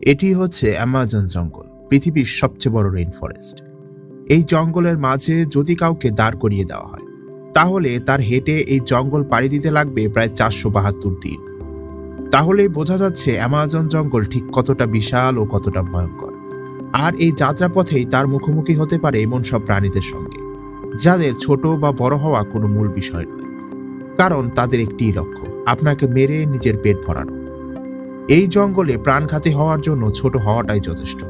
এটি হচ্ছে অ্যামাজন জঙ্গল, পৃথিবীর সবচেয়ে বড় রেইন ফরেস্ট এই জঙ্গলের মাঝে যদি কাউকে দাঁড় করিয়ে দেওয়া হয়, তাহলে তার হেঁটে এই জঙ্গল পাড়ি দিতে লাগবে প্রায় চারশো বাহাত্তর দিন। তাহলেই বোঝা যাচ্ছে অ্যামাজন জঙ্গল ঠিক কতটা বিশাল ও কতটা ভয়ঙ্কর। আর এই যাত্রাপথেই তার মুখোমুখি হতে পারে এমন সব প্রাণীদের সঙ্গে, যাদের ছোট বা বড় হওয়া কোনো মূল বিষয় নয়। কারণ তাদের একটিই লক্ষ্য, আপনাকে মেরে নিজের পেট ভরানো। এই জঙ্গলে প্রাণঘাতী হওয়ার জন্য ছোট হওয়াটাই যথেষ্ট।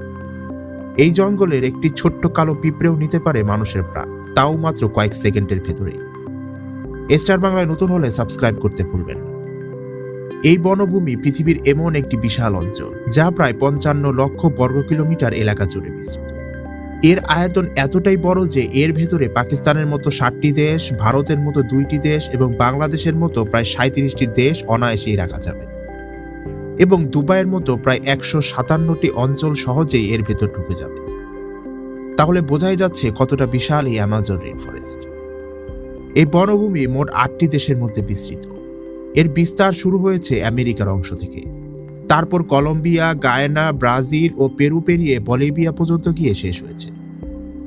এই জঙ্গলের একটি ছোট্ট কালো পিঁপড়েও নিতে পারে মানুষের প্রাণ, তাও মাত্র কয়েক সেকেন্ডের ভেতরেই। স্টার বাংলায় নতুন হলে সাবস্ক্রাইব করতে ভুলবেন না। এই বনভূমি পৃথিবীর এমন একটি বিশাল অঞ্চল, যা প্রায় পঞ্চান্ন লক্ষ বর্গ কিলোমিটার এলাকা জুড়ে বিস্তৃত। এর আয়তন এতটাই বড় যে এর ভেতরে পাকিস্তানের মতো ষাটটি দেশ, ভারতের মতো দুইটি দেশ এবং বাংলাদেশের মতো প্রায় সাঁত্রিশটি দেশ অনায়াসেই রাখা যাবে। এবং দুবাইয়ের মতো প্রায় একশো সাতান্নটি অঞ্চল সহজেই এর ভেতর ঢুকে যাবে। তাহলে বোঝাই যাচ্ছে কতটা বিশাল এই অ্যামাজন রেন ফরেস্ট এই বনভূমি মোট আটটি দেশের মধ্যে বিস্তৃত। এর বিস্তার শুরু হয়েছে আমেরিকার অংশ থেকে। তারপর কলম্বিয়া, গায়না, ব্রাজিল ও পেরু পেরিয়ে বলিভিয়া পর্যন্ত গিয়ে শেষ হয়েছে।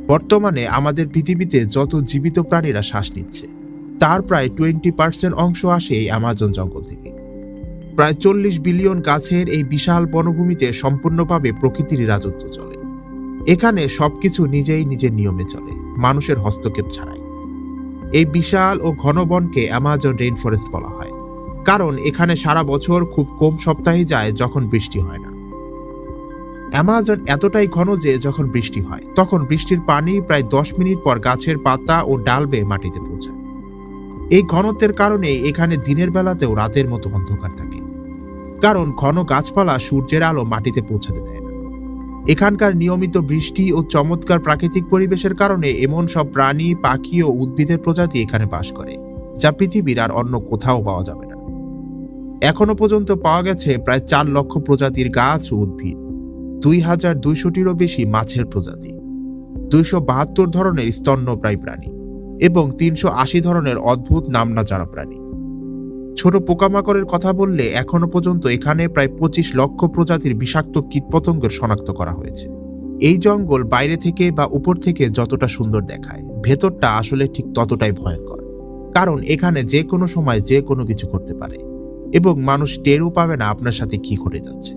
বর্তমানে আমাদের পৃথিবীতে যত জীবিত প্রাণীরা শ্বাস নিচ্ছে, তার প্রায় টোয়েন্টি পার্সেন্ট অংশ আসে এই অ্যামাজন জঙ্গল থেকে। প্রায় চল্লিশ বিলিয়ন গাছের এই বিশাল বনভূমিতে সম্পূর্ণভাবে প্রকৃতির রাজত্ব চলে। এখানে সবকিছু নিজেই নিজের নিয়মে চলে, মানুষের হস্তক্ষেপ ছাড়াই। এই বিশাল ও ঘন বনকে অ্যামাজন রেইন ফরেস্ট বলা হয়। কারণ এখানে সারা বছর খুব কম সপ্তাহে যায় যখন বৃষ্টি হয় না। অ্যামাজন এতটাই ঘন যে যখন বৃষ্টি হয়, তখন বৃষ্টির পানি প্রায় দশ মিনিট পর গাছের পাতা ও ডাল বেয়ে মাটিতে পৌঁছায়। এই ঘনত্বের কারণে এখানে দিনের বেলাতেও রাতের মতো অন্ধকার থাকে। কারণ ঘন গাছপালা সূর্যের আলো মাটিতে পৌঁছাতে দেয় না। এখানকার নিয়মিত বৃষ্টি ও চমৎকার প্রাকৃতিক পরিবেশের কারণে এমন সব প্রাণী, পাখি ও উদ্ভিদের প্রজাতি এখানে বাস করে, যা পৃথিবীর আর অন্য কোথাও পাওয়া যাবে না। এখনও পর্যন্ত পাওয়া গেছে প্রায় চার লক্ষ প্রজাতির গাছ ও উদ্ভিদ। দুই হাজার দুইশোটিরও বেশি মাছের প্রজাতি। দুইশো বাহাত্তর ধরনের স্তন্যপ্রায়ী প্রাণী এবং তিনশো আশি ধরনের অদ্ভুত নামনা জানা প্রাণী। ছোট পোকামাকড়ের কথা বললে এখনও পর্যন্ত এখানে প্রায় পঁচিশ লক্ষ প্রজাতির বিষাক্ত কীটপতঙ্গের শনাক্ত করা হয়েছে। এই জঙ্গল বাইরে থেকে বা উপর থেকে যতটা সুন্দর দেখায়, ভেতরটা আসলে ঠিক ততটাই ভয়ঙ্কর। কারণ এখানে যে কোনো সময় যে কোনো কিছু করতে পারে এবং মানুষ টেরও পাবে না আপনার সাথে কি ঘটে যাচ্ছে।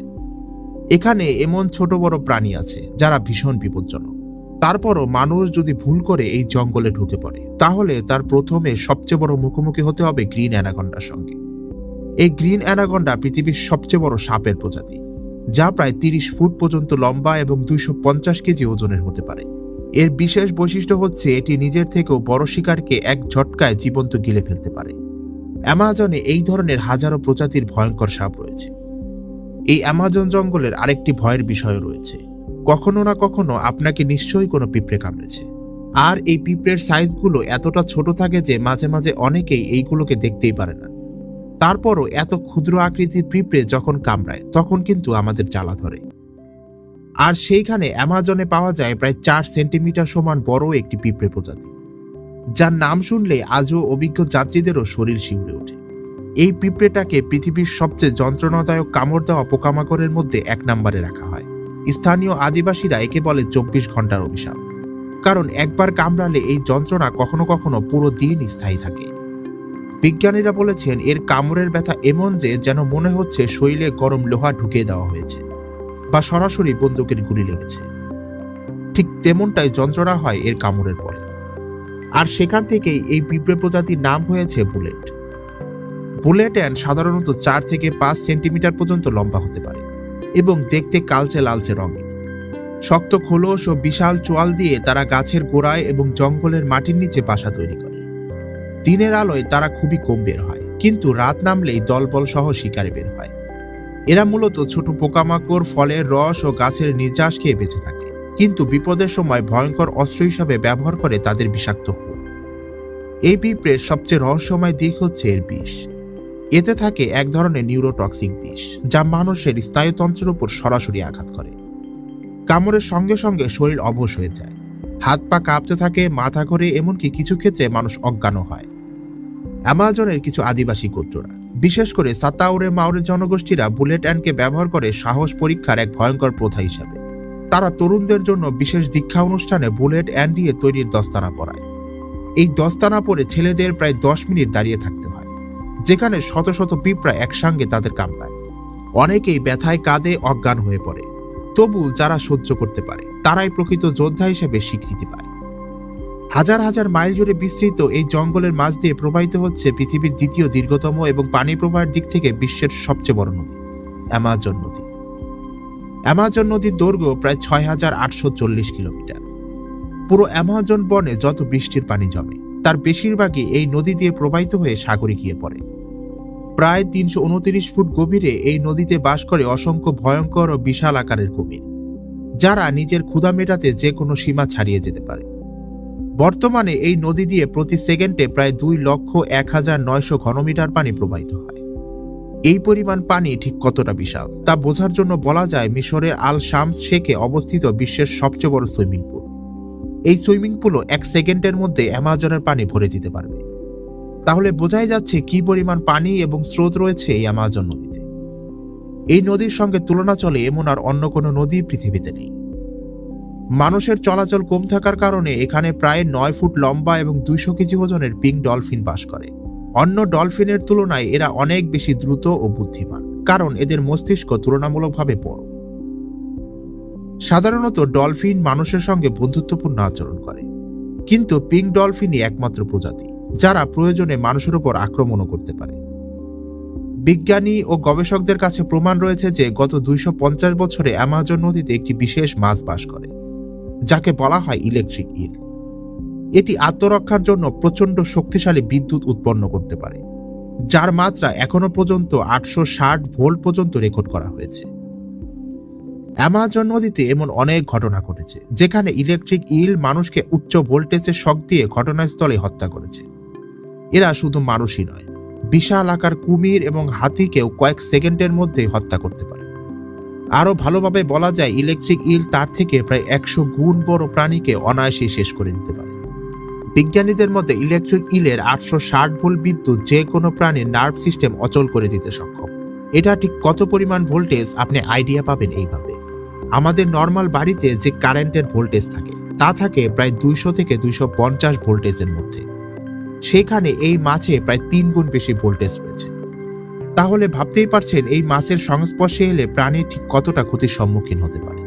এখানে এমন ছোট বড় প্রাণী আছে যারা ভীষণ বিপজ্জনক। তারপরও মানুষ যদি ভুল করে এই জঙ্গলে ঢুকে পড়ে, তাহলে তার প্রথমে সবচেয়ে বড় মুখোমুখি হতে হবে গ্রিন অ্যানাগন্ডার সঙ্গে। এই গ্রিন অ্যানাগন্ডা পৃথিবীর সবচেয়ে বড় সাপের প্রজাতি, যা প্রায় তিরিশ ফুট পর্যন্ত লম্বা এবং দুইশো পঞ্চাশ কেজি ওজনের হতে পারে। এর বিশেষ বৈশিষ্ট্য হচ্ছে এটি নিজের থেকেও বড় শিকারকে এক ঝটকায় জীবন্ত গিলে ফেলতে পারে। অ্যামাজনে এই ধরনের হাজারো প্রজাতির ভয়ঙ্কর সাপ রয়েছে। এই অ্যামাজন জঙ্গলের আরেকটি ভয়ের বিষয় রয়েছে। কখনো না কখনো আপনাকে নিশ্চয়ই কোনো পিঁপড়ে কামড়েছে। আর এই পিঁপড়ের সাইজগুলো এতটা ছোট থাকে যে মাঝে মাঝে অনেকেই এইগুলোকে দেখতেই পারে না। তারপরও এত ক্ষুদ্র আকৃতির পিঁপড়ে যখন কামড়ায়, তখন কিন্তু আমাদের জ্বালা ধরে। আর সেইখানে অ্যামাজনে পাওয়া যায় প্রায় চার সেন্টিমিটার সমান বড় একটি পিঁপড়ে প্রজাতি। যার নাম শুনলে আজও অভিজ্ঞ যাত্রীদেরও শরীর শিউরে ওঠে। এই পিঁপড়েটাকে পৃথিবীর সবচেয়ে যন্ত্রণাদায়ক কামড় দেওয়া পোকামাকড়ের মধ্যে এক নম্বরে রাখা হয়। স্থানীয় আদিবাসীরা একে বলে চব্বিশ ঘণ্টার অভিশাপ। কারণ একবার কামড়ালে এই যন্ত্রণা কখনো কখনো পুরো দিন স্থায়ী থাকে। বিজ্ঞানীরা বলেছেন, এর কামড়ের ব্যথা এমন যে, যেন মনে হচ্ছে শরীরে গরম লোহা ঢুকিয়ে দেওয়া হয়েছে বা সরাসরি বন্দুকের গুলি লেগেছে। ঠিক তেমনটাই যন্ত্রণা হয় এর কামড়ের পরে। আর সেখান থেকেই এই পিঁপড়ে প্রজাতির নাম হয়েছে বুলেট। বুলেট অ্যান্ড সাধারণত চার থেকে পাঁচ সেন্টিমিটার পর্যন্ত লম্বা হতে পারে। এবং দেখতে কালচে লালচে রঙের। শক্ত খোলস ও বিশাল চোয়াল দিয়ে তারা গাছের গোড়ায় এবং জঙ্গলের মাটির নিচে বাসা তৈরি করে। দিনের আলোয় তারা খুবই কম বের হয়, কিন্তু রাত নামলেই দলবল সহ শিকারে বের হয়। এরা মূলত ছোট পোকামাকড়, ফলের রস ও গাছের নির্যাস খেয়ে বেঁচে থাকে, কিন্তু বিপদের সময় ভয়ঙ্কর অস্ত্র হিসাবে ব্যবহার করে তাদের বিষাক্ত এই পিঁপড়ের সবচেয়ে রহস্যময় দিক হচ্ছে এর বিষ। এতে থাকে এক ধরনের নিউরোটক্সিক বিষ, যা মানুষের স্নায়ুতন্ত্রের উপর সরাসরি আঘাত করে। কামড়ের সঙ্গে সঙ্গে শরীর অবশ হয়ে যায়। হাত পা কাঁপতে থাকে, মাথা ঘোরে, এমনকি কিছু ক্ষেত্রে মানুষ অজ্ঞানও হয়। অ্যামাজনের কিছু আদিবাসী গোত্ররা, বিশেষ করে সাতাউরে মাউরে জনগোষ্ঠীরা বুলেট অ্যান্ডকে ব্যবহার করে সাহস পরীক্ষার এক ভয়ঙ্কর প্রথা হিসাবে। তারা তরুণদের জন্য বিশেষ দীক্ষা অনুষ্ঠানে বুলেট অ্যান্ড দিয়ে তৈরির দস্তানা পরায়। এই দস্তানা পরে ছেলেদের প্রায় দশ মিনিট দাঁড়িয়ে থাকতে হয়। যেখানে শত শত পিঁপড়া একসঙ্গে তাদের কামড়ায়। অনেকেই ব্যথায় কাঁদে, অজ্ঞান হয়ে পড়ে। তবু যারা সহ্য করতে পারে, তারাই প্রকৃত যোদ্ধা হিসেবে স্বীকৃতি পায়। হাজার হাজার মাইল জুড়ে বিস্তৃত এই জঙ্গলের মাঝ দিয়ে প্রবাহিত হচ্ছে পৃথিবীর দ্বিতীয় দীর্ঘতম এবং পানি প্রবাহের দিক থেকে বিশ্বের সবচেয়ে বড় নদী, অ্যামাজন নদী। অ্যামাজন নদীর দৈর্ঘ্য প্রায় ছয় হাজার আটশো চল্লিশ কিলোমিটার। পুরো অ্যামাজন বনে যত বৃষ্টির পানি জমে তার বেশিরভাগই এই নদী দিয়ে প্রবাহিত হয়ে সাগরে গিয়ে পড়ে। প্রায় তিনশো উনত্রিশ ফুট গভীরে এই নদীতে বাস করে অসংখ্য ভয়ঙ্কর ও বিশাল আকারের কুমির, যারা নিজের ক্ষুধা মেটাতে যে কোনো সীমা ছাড়িয়ে যেতে পারে। বর্তমানে এই নদী দিয়ে প্রতি সেকেন্ডে প্রায় দুই লক্ষ এক হাজার নয়শো ঘনমিটার পানি প্রবাহিত হয়। এই পরিমাণ পানি ঠিক কতটা বিশাল, তা বোঝার জন্য বলা যায় মিশরের আল শামস শেখে অবস্থিত বিশ্বের সবচেয়ে বড় সুইমিং পুল। এই সুইমিং পুলও এক সেকেন্ডের মধ্যে অ্যামাজনের পানি ভরে দিতে পারবে। তাহলে বোঝাই যাচ্ছে কি পরিমাণ পানি এবং স্রোত রয়েছে এই অ্যামাজন নদীতে। এই নদীর সঙ্গে তুলনা চলে এমন আর অন্য কোনো নদী পৃথিবীতে নেই। মানুষের চলাচল কম থাকার কারণে এখানে প্রায় নয় ফুট লম্বা এবং দুইশো কেজি ওজনের পিঙ্ক ডলফিন বাস করে। অন্য ডলফিনের তুলনায় এরা অনেক বেশি দ্রুত ও বুদ্ধিমান, কারণ এদের মস্তিষ্ক তুলনামূলকভাবে বড়। সাধারণত ডলফিন মানুষের সঙ্গে বন্ধুত্বপূর্ণ আচরণ করে। কিন্তু পিঙ্ক ডলফিনই একমাত্র প্রজাতি, যারা প্রয়োজনে মানুষের উপর আক্রমণও করতে পারে। বিজ্ঞানী ও গবেষকদের কাছে প্রমাণ রয়েছে যে গত দুইশো পঞ্চাশ বছরে অ্যামাজন নদীতে একটি বিশেষ মাছ বাস করে, যাকে বলা হয় ইলেকট্রিক ইল। এটি আত্মরক্ষার জন্য প্রচণ্ড শক্তিশালী বিদ্যুৎ উৎপন্ন করতে পারে, যার মাত্রা এখনও পর্যন্ত আটশো ষাট ভোল্ট পর্যন্ত রেকর্ড করা হয়েছে। অ্যামাজন নদীতে এমন অনেক ঘটনা ঘটেছে, যেখানে ইলেকট্রিক ইল মানুষকে উচ্চ ভোল্টেজের শক দিয়ে ঘটনাস্থলে হত্যা করেছে। এরা শুধু মানুষই নয়, বিশাল আকার কুমির এবং হাতিকেও কয়েক সেকেন্ডের মধ্যে হত্যা করতে পারে। আরও ভালোভাবে বলা যায়, ইলেকট্রিক ইল তার থেকে প্রায় একশো গুণ বড় প্রাণীকে অনায়াসে শেষ করে দিতে পারে। বিজ্ঞানীদের মধ্যে ইলেকট্রিক ইলের আটশো ষাট ভোল্ট বিদ্যুৎ যে কোনো প্রাণীর নার্ভ সিস্টেম অচল করে দিতে সক্ষম। এটা ঠিক কত পরিমাণ ভোল্টেজ আপনি আইডিয়া পাবেন এইভাবে। আমাদের নর্মাল বাড়িতে যে কারেন্টের ভোল্টেজ থাকে, তা থাকে প্রায় দুইশো থেকে দুইশো পঞ্চাশ ভোল্টেজের মধ্যে। সেখানে এই মাছে প্রায় তিন গুণ বেশি ভোল্টেজ রয়েছে। তাহলে ভাবতেই পারছেন, এই মাছের সংস্পর্শে এলে প্রাণী ঠিক কতটা ক্ষতির সম্মুখীন হতে পারে?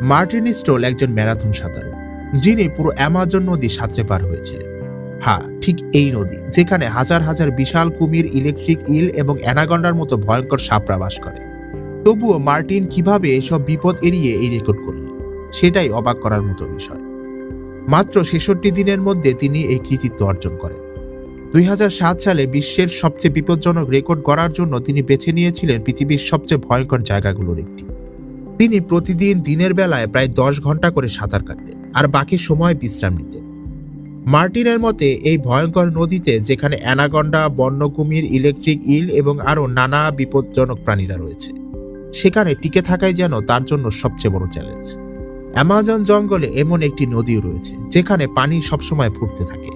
মার্টিন স্টোল একজন ম্যারাথন সাঁতারু, যিনি পুরো অ্যামাজন নদী সাঁতরে পার হয়েছিলেন। হ্যাঁ ঠিক এই নদী, যেখানে হাজার হাজার বিশাল কুমির, ইলেকট্রিক ইল এবং অ্যানাগন্ডার মতো ভয়ঙ্কর সাপরা বাস করে। তবুও মার্টিন কীভাবে এসব বিপদ এড়িয়ে এই রেকর্ড করলেন সেটাই অবাক করার মতো বিষয়। মাত্র ছেষট্টি দিনের মধ্যে তিনি এই কৃতিত্ব অর্জন করেন। দুই হাজার সাত সালে বিশ্বের সবচেয়ে বিপজ্জনক রেকর্ড গড়ার জন্য তিনি বেছে নিয়েছিলেন পৃথিবীর সবচেয়ে ভয়ঙ্কর জায়গাগুলোর একটি। তিনি প্রতিদিন দিনের বেলায় প্রায় দশ ঘণ্টা করে সাঁতার কাটতেন আর বাকি সময় বিশ্রাম নিতেন। মার্টিনের মতে, এই ভয়ঙ্কর নদীতে যেখানে অ্যানাগন্ডা বন্যকুমির ইলেকট্রিক ইল এবং আরও নানা বিপজ্জনক প্রাণীরা রয়েছে সেখানে টিকে থাকাই যেন তার জন্য সবচেয়ে বড় চ্যালেঞ্জ অ্যামাজন জঙ্গলে এমন একটি নদীও রয়েছে, যেখানে পানি সবসময় ফুটতে থাকে।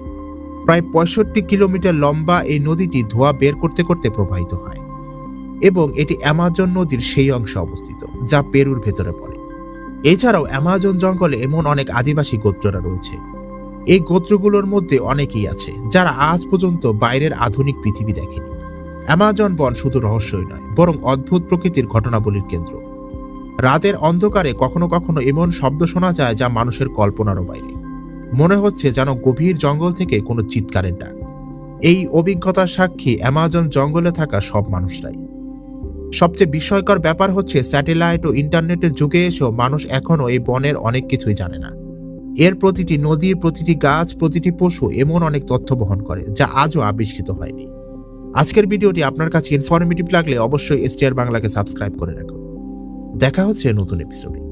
প্রায় পঁয়ষট্টি কিলোমিটার লম্বা এই নদীটি ধোয়া বের করতে করতে প্রবাহিত হয় এবং এটি অ্যামাজন নদীর সেই অংশে অবস্থিত, যা পেরুর ভেতরে পড়ে। এছাড়াও অ্যামাজন জঙ্গলে এমন অনেক আদিবাসী গোত্ররা রয়েছে। এই গোত্রগুলোর মধ্যে অনেকেই আছে, যারা আজ পর্যন্ত বাইরের আধুনিক পৃথিবী দেখেনি। অ্যামাজন বন শুধু রহস্যই নয়, বরং অদ্ভুত প্রকৃতির ঘটনাবলীর কেন্দ্র। রাতের অন্ধকারে কখনো কখনো এমন শব্দ শোনা যায় যা মানুষের কল্পনারও বাইরে। মনে হচ্ছে যেন গভীর জঙ্গল থেকে কোনো চিৎকারের ডাক। এই অভিজ্ঞতার সাক্ষী অ্যামাজন জঙ্গলে থাকা সব মানুষরাই। সবচেয়ে বিস্ময়কর ব্যাপার হচ্ছে স্যাটেলাইট ও ইন্টারনেটের যুগে এসেও মানুষ এখনও এই বনের অনেক কিছুই জানে না। এর প্রতিটি নদী, প্রতিটি গাছ, প্রতিটি পশু এমন অনেক তথ্য বহন করে, যা আজও আবিষ্কৃত হয়নি। আজকের ভিডিওটি আপনার কাছে ইনফরমেটিভ লাগলে অবশ্যই এসটিআর বাংলাকে সাবস্ক্রাইব করে রাখুন। দেখা হচ্ছে নতুন এপিসোডে